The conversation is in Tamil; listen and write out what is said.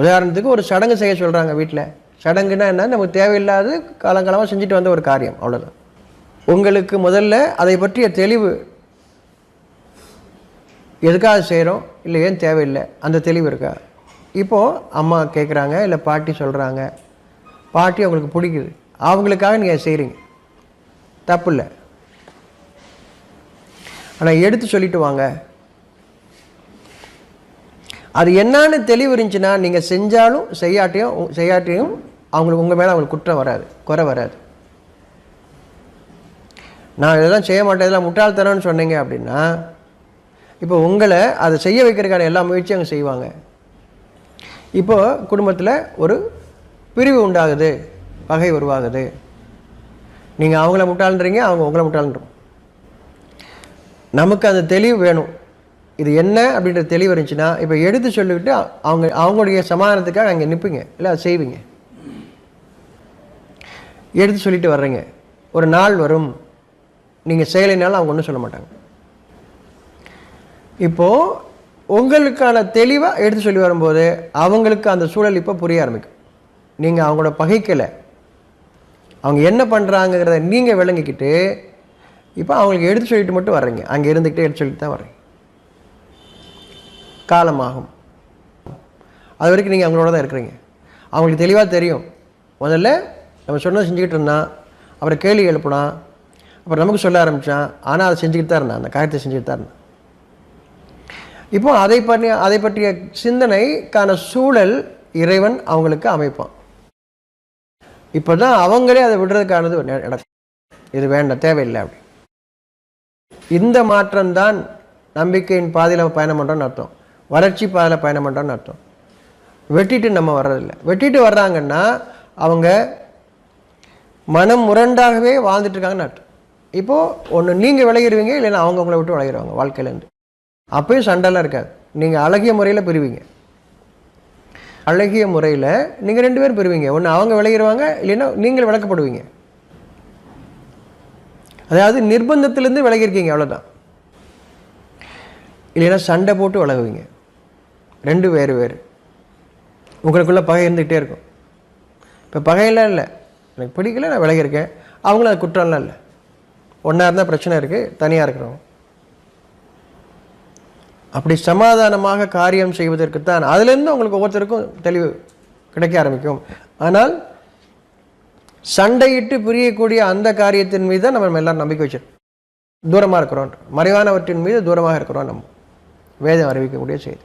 உதாரணத்துக்கு ஒரு சடங்கு செய்ய சொல்கிறாங்க வீட்டில் சடங்குன்னா என்ன? நமக்கு தேவையில்லாத காலங்காலமாக செஞ்சுட்டு வந்த ஒரு காரியம் அவ்வளோதான் உங்களுக்கு முதல்ல அதை பற்றிய தெளிவு எதுக்காக செய்கிறோம் இல்லை ஏன் தேவையில்லை? அந்த தெளிவு இருக்கா? இப்போது அம்மா கேட்குறாங்க இல்லை பாட்டி சொல்கிறாங்க பாட்டி அவங்களுக்கு பிடிக்குது. அவங்களுக்காக நீங்கள் செய்கிறீங்க தப்பு இல்லை. ஆனால் எடுத்து சொல்லிட்டு வாங்க. அது என்னான்னு தெளிவு இருந்துச்சுன்னா நீங்கள் செஞ்சாலும் செய்யாட்டியும் செய்யாட்டியும் அவங்களுக்கு உங்கள் மேலே அவங்களுக்கு குற்றம் வராது குறை வராது. நான் இதெல்லாம் செய்ய மாட்டேன் இதெல்லாம் முட்டாள்தனம்னு சொன்னீங்க அப்படின்னா இப்போ உங்களை அதை செய்ய வைக்கிறதுக்கான எல்லா முயற்சியும் அவங்க செய்வாங்க. இப்போது குடும்பத்தில் ஒரு பிரிவு உண்டாகுது பகை உருவாகுது. நீங்கள் அவங்கள முட்டாளுன்றீங்க அவங்க உங்களை முட்டாளுன்றோம் நமக்கு அந்த தெளிவு வேணும். இது என்ன அப்படின்ற தெளிவு இருந்துச்சுன்னா இப்போ எடுத்து சொல்லிவிட்டு அவங்க அவங்களுடைய சமாதானத்துக்காக அங்கே நிற்பீங்க இல்லை அதை செய்வீங்க. எடுத்து சொல்லிட்டு வர்றீங்க. ஒரு நாள் வரும். நீங்கள் செய்யலைனாலும் அவங்க ஒன்றும் சொல்ல மாட்டாங்க. இப்போது உங்களுக்கான தெளிவாக எடுத்து சொல்லி வரும்போது அவங்களுக்கு அந்த சூழல் இப்போ புரிய ஆரம்பிக்கும். நீங்கள் அவங்களோட பகைக்கலை. அவங்க என்ன பண்ணுறாங்கங்கிறத நீங்கள் விளங்கிக்கிட்டு இப்போ அவங்களுக்கு எடுத்து சொல்லிட்டு மட்டும் வர்றீங்க. அங்கே இருந்துக்கிட்டே எடுத்து சொல்லிட்டு தான் வர்றீங்க. காலமாகும். அது வரைக்கும் நீங்கள் அவங்களோட தான் இருக்கிறீங்க. அவங்களுக்கு தெளிவாக தெரியும். முதல்ல நம்ம சொன்னதை செஞ்சுக்கிட்டு இருந்தான் அப்புறம் கேள்வி எழுப்பினான் அப்புறம் நமக்கு சொல்ல ஆரம்பித்தான் ஆனால் அதை செஞ்சுக்கிட்டு தான் இருந்தான் அந்த காரியத்தை செஞ்சுக்கிட்டு தான் இருந்தான் இப்போ அதை பற்றி அதை பற்றிய சிந்தனைக்கான சூழல் இறைவன் அவங்களுக்கு அமைப்பான். இப்போ தான் அவங்களே அதை விடுறதுக்கானது நடக்கும். இது வேண்டாம் தேவையில்லை அப்படி. இந்த மாற்றம்தான் நம்பிக்கையின் பாதையில் பயணம் பண்ணுறோன்னு அர்த்தம். வளர்ச்சி பாதையில் பயணம் பண்ணுறோன்னு அர்த்தம். வெட்டிட்டு நம்ம வர்றதில்லை. வெட்டிட்டு வர்றாங்கன்னா அவங்க மனம் முரண்டாகவே வாழ்ந்துட்டுருக்காங்கன்னு அர்த்தம். இப்போது ஒன்று நீங்கள் விளையிடுவீங்க இல்லைன்னா அவங்க உங்களை விட்டு விளையிடுவாங்க வாழ்க்கையிலேருந்து அப்பயும் சண்டைலாம் இருக்காது. நீங்கள் அழகிய முறையில் பிரிவீங்க. அழகிய முறையில் நீங்கள் ரெண்டு பேரும் பிரிவீங்க. ஒன்று அவங்க விளையிடுவாங்க இல்லைன்னா நீங்கள் விளக்கப்படுவீங்க அதாவது நிர்பந்தத்திலேருந்து விலகிருக்கீங்க அவ்வளோதான் இல்லைன்னா சண்டை போட்டு விலகுவீங்க. ரெண்டு வேறு வேறு. உங்களுக்குள்ளே பகை இருந்துகிட்டே இருக்கும். இப்போ பகையெல்லாம் இல்லை. எனக்கு பிடிக்கல நான் விலகிருக்கேன் அவங்களும் அது குற்றம்லாம் இல்லை. ஒன்றா இருந்தால் பிரச்சனை இருக்குது தனியாக இருக்கிறோம். அப்படி சமாதானமாக காரியம் செய்வதற்கு தான் அதுலேருந்து உங்களுக்கு ஒவ்வொருத்தருக்கும் தெளிவு கிடைக்க ஆரம்பிக்கும். ஆனால் சண்டையிட்டு பிரியக்கூடிய அந்த காரியத்தின் மீது தான் நம்ம எல்லாரும் நம்பிக்கை வச்சிருக்கோம் தூரமாக இருக்கிறோம். மறைவானவற்றின் மீது தூரமாக இருக்கிறோம் நம்ம. வேதம் அறிவிக்கக்கூடிய செய்தி.